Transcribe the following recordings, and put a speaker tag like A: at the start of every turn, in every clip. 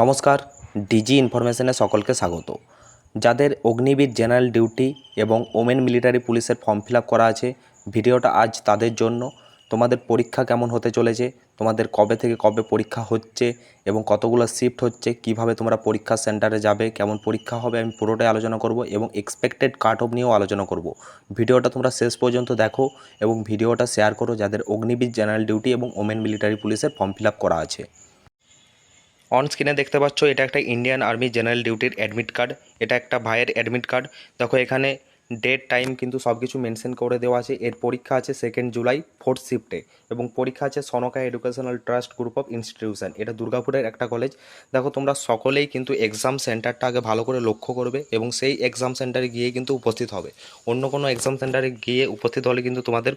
A: নমস্কার, ডিজি ইনফরমেশনে সকলকে স্বাগত। যাদের অগ্নিবীর জেনারেল ডিউটি এবং ওমেন মিলিটারি পুলিশের ফর্ম ফিল করা আছে, ভিডিওটা আজ তাদের জন্য। তোমাদের পরীক্ষা কেমন হতে চলেছে, তোমাদের কবে থেকে কবে পরীক্ষা হচ্ছে এবং কতগুলো শিফট হচ্ছে, কীভাবে তোমরা পরীক্ষা সেন্টারে যাবে, কেমন পরীক্ষা হবে, আমি পুরোটাই আলোচনা করব এবং এক্সপেক্টেড কাট অফ নিয়েও আলোচনা করব। ভিডিওটা তোমরা শেষ পর্যন্ত দেখো এবং ভিডিওটা শেয়ার করো যাদের অগ্নিবীর জেনারেল ডিউটি এবং ওমেন মিলিটারি পুলিশের ফর্ম ফিল করা আছে। অন স্ক্রিনে দেখতে পাচ্ছ, এটা একটা ইন্ডিয়ান আর্মি জেনারেল ডিউটির অ্যাডমিট কার্ড এটা একটা ভাইয়ের অ্যাডমিট কার্ড দেখো, এখানে ডেট টাইম কিন্তু সব কিছু মেনশন করে দেওয়া আছে। এর পরীক্ষা আছে সেকেন্ড জুলাই ফোর্থ শিফটে এবং পরীক্ষা আছে Sonka educational trust group of institution এটা দুর্গাপুরের একটা কলেজ দেখো, তোমরা সকলেই কিন্তু এক্সাম সেন্টারটা আগে ভালো করে লক্ষ্য করবে এবং সেই এক্সাম সেন্টারে গিয়ে কিন্তু উপস্থিত হবে। অন্য কোনো এক্সাম সেন্টারে গিয়ে উপস্থিত হলে কিন্তু তোমাদের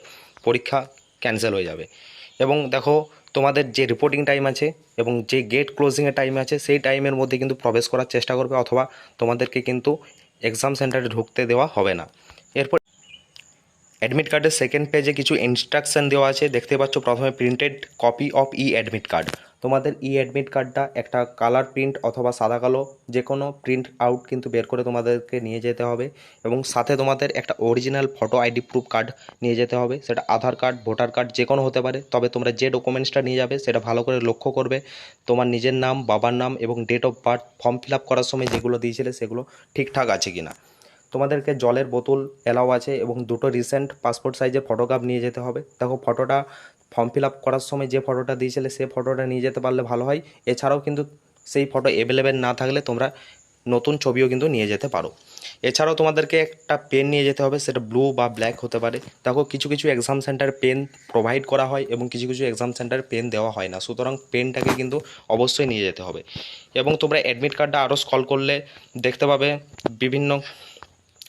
A: পরীক্ষা ক্যান্সেল হয়ে যাবে। এবং দেখো তোমাদের যে রিপোর্টিং টাইম আছে এবং যে গেট ক্লোজিংয়ের টাইম আছে, সেই টাইমের মধ্যে কিন্তু প্রবেশ করার চেষ্টা করবে অথবা তোমাদেরকে কিন্তু এক্সাম সেন্টারে ঢুকতে দেওয়া হবে না। এরপর অ্যাডমিট কার্ডের সেকেন্ড পেজে কিছু ইনস্ট্রাকশান দেওয়া আছে। দেখতে পাচ্ছ প্রথমে printed copy of e admit card তোমাদের ই অ্যাডমিট কার্ডটা একটা কালার প্রিন্ট অথবা সাদা কালো যে কোনো প্রিন্ট আউট কিন্তু বের করে তোমাদেরকে নিয়ে যেতে হবে এবং সাথে তোমাদের একটা original photo ID proof card নিয়ে যেতে হবে। সেটা আধার কার্ড ভোটার কার্ড যে কোনো হতে পারে, তবে তোমরা যে ডকুমেন্টসটা নিয়ে যাবে সেটা ভালো করে লক্ষ্য করবে। তোমার নিজের নাম, বাবার নাম এবং date of birth form fill up করার সময় যেগুলো দিয়েছিলে সেগুলো ঠিকঠাক আছে কি না তোমাদেরকে জলের বোতল এলাও আছে এবং দুটো রিসেন্ট পাসপোর্ট সাইজের ফটোগ্রাফ নিয়ে যেতে হবে। দেখো ফটোটা ফর্ম ফিল করার সময় যে ফটোটা দিয়েছিলে সে ফটোটা নিয়ে যেতে পারলে ভালো হয়। এছাড়াও কিন্তু সেই ফটো অ্যাভেলেবেল না থাকলে তোমরা নতুন ছবিও কিন্তু নিয়ে যেতে পারো। এছাড়াও তোমাদেরকে একটা পেন নিয়ে যেতে হবে, সেটা ব্লু বা ব্ল্যাক হতে পারে। দেখো, কিছু কিছু এক্সাম সেন্টার পেন প্রোভাইড করা হয় এবং কিছু কিছু এক্সাম সেন্টার পেন দেওয়া হয় না। সুতরাং পেনটাকে কিন্তু অবশ্যই নিয়ে যেতে হবে। এবং তোমরা অ্যাডমিট কার্ডটা আরও স্কল করলে দেখতে পাবে বিভিন্ন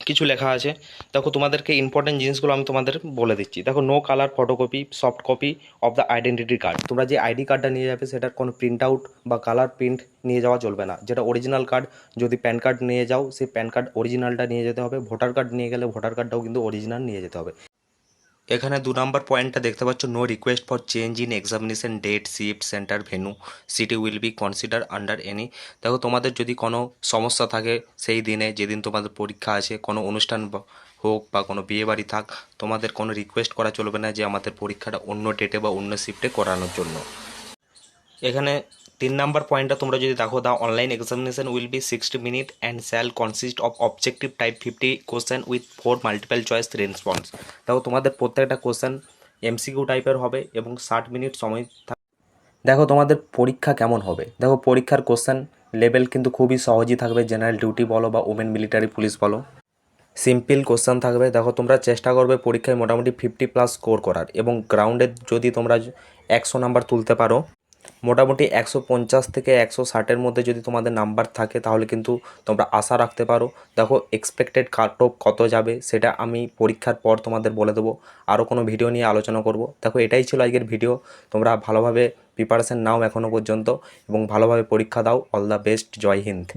A: কিছু লেখা আছে। দেখো, তোমাদেরকে ইম্পর্টেন্ট জিনিসগুলো আমি তোমাদের বলে দিচ্ছি। দেখো no colour photocopy soft copy of the identity card তোমরা যে আইডি কার্ডটা নিয়ে যাবে, সেটার কোনো প্রিন্ট আউট বা কালার প্রিন্ট নিয়ে যাওয়া চলবে না। যেটা অরিজিনাল কার্ড যদি প্যান কার্ড নিয়ে যাও, সেই প্যান কার্ড অরিজিনালটা নিয়ে যেতে হবে। ভোটার কার্ড নিয়ে গেলে ভোটার কার্ডটাও কিন্তু অরিজিনাল নিয়ে যেতে হবে। এখানে দু নম্বর পয়েন্টটা দেখতে পাচ্ছ no request for change in examination date shift centre venue city will be consider under any দেখো, তোমাদের যদি কোনো সমস্যা থাকে সেই দিনে, যেদিন তোমাদের পরীক্ষা আছে, কোনো অনুষ্ঠান হোক বা কোনো বিয়ে বাড়ি থাক, তোমাদের কোনো রিকোয়েস্ট করা চলবে না যে আমাদের পরীক্ষাটা অন্য ডেটে বা অন্য শিফটে করানোর জন্য। এখানে তিন নাম্বার পয়েন্টটা তোমরা যদি দেখো the online examination will be sixty minute and shall consist of objective type fifty question with four multiple choice response দেখো, তোমাদের প্রত্যেকটা কোশ্চেন এমসিকিউ টাইপের হবে এবং ষাট মিনিট সময় দেখো, তোমাদের পরীক্ষা কেমন হবে? দেখো, পরীক্ষার কোশ্চেন লেভেল কিন্তু খুবই সহজই থাকবে জেনারেল ডিউটি বলো বা ওমেন মিলিটারি পুলিশ বলো। সিম্পল কোশ্চেন থাকবে। দেখো, তোমরা চেষ্টা করবে পরীক্ষায় মোটামুটি ফিফটি প্লাস স্কোর করার এবং গ্রাউন্ডে যদি তোমরা একশো নাম্বার তুলতে পারো মোটামুটি একশো পঞ্চাশ থেকে একশো ষাটের মধ্যে যদি তোমাদের নাম্বার থাকে, তাহলে কিন্তু তোমরা আশা রাখতে পারো। দেখো এক্সপেক্টেড কাট অফ কত যাবে, সেটা আমি পরীক্ষার পর তোমাদের বলে দেবো। আরও কোনো ভিডিও নিয়ে আলোচনা করব। দেখো, এটাই ছিল আজকের ভিডিও তোমরা ভালোভাবে প্রিপারেশান নাও এখনও পর্যন্ত, এবং ভালোভাবে পরীক্ষা দাও। All the best Jai Hind.